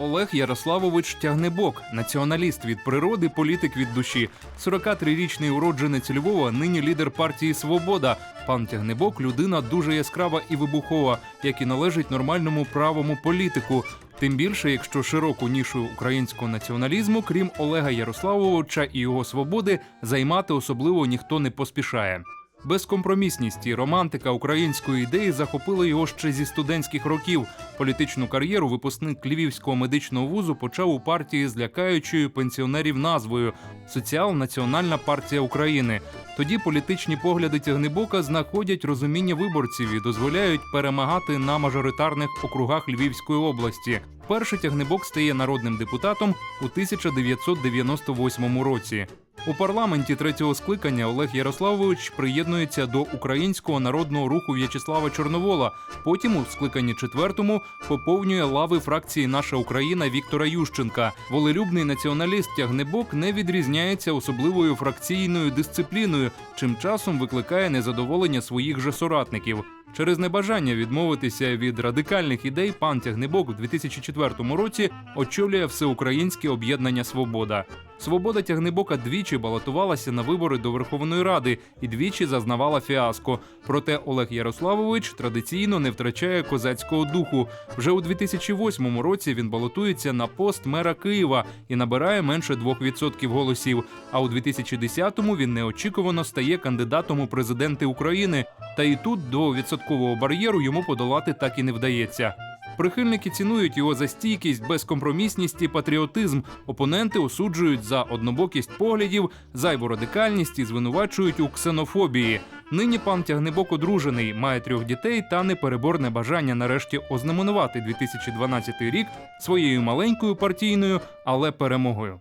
Олег Ярославович Тягнебок, націоналіст від природи, політик від душі. 43-річний уродженець Львова, нині лідер партії Свобода. Пан Тягнебок людина дуже яскрава і вибухова, як і належить нормальному правому політику. Тим більше, якщо широку нішу українського націоналізму, крім Олега Ярославовича і його свободи, займати особливо ніхто не поспішає. Безкомпромісність і романтика української ідеї захопили його ще зі студентських років. Політичну кар'єру випускник Львівського медичного вузу почав у партії з лякаючою пенсіонерів назвою Соціал-Національна партія України. Тоді політичні погляди тягнебока знаходять розуміння виборців і дозволяють перемагати на мажоритарних округах Львівської області. Перший тягнебок стає народним депутатом у 1998 році. У парламенті третього скликання Олег Ярославович приєднується до українського народного руху В'ячеслава Чорновола. Потім у скликанні четвертому поповнює лави фракції Наша Україна Віктора Ющенка. Волелюбний націоналіст Тягнебок не відрізняється особливою фракційною дисципліною, чим часом викликає незадоволення своїх же соратників. Через небажання відмовитися від радикальних ідей пан Тягнебок у 2004 році очолює всеукраїнське об'єднання Свобода. Свобода Тягнебока двічі балотувалася на вибори до Верховної Ради і двічі зазнавала фіаско. Проте Олег Ярославович традиційно не втрачає козацького духу. Вже у 2008 році він балотується на пост мера Києва і набирає менше 2% голосів. А у 2010-му він неочікувано стає кандидатом у президенти України. Та і тут до відсоткового бар'єру йому подолати так і не вдається. Прихильники цінують його за стійкість, безкомпромісність і патріотизм. Опоненти осуджують за однобокість поглядів, зайву радикальність і звинувачують у ксенофобії. Нині пан Тягнебок одружений, має трьох дітей та непереборне бажання нарешті ознаменувати 2012 рік своєю маленькою партійною, але перемогою.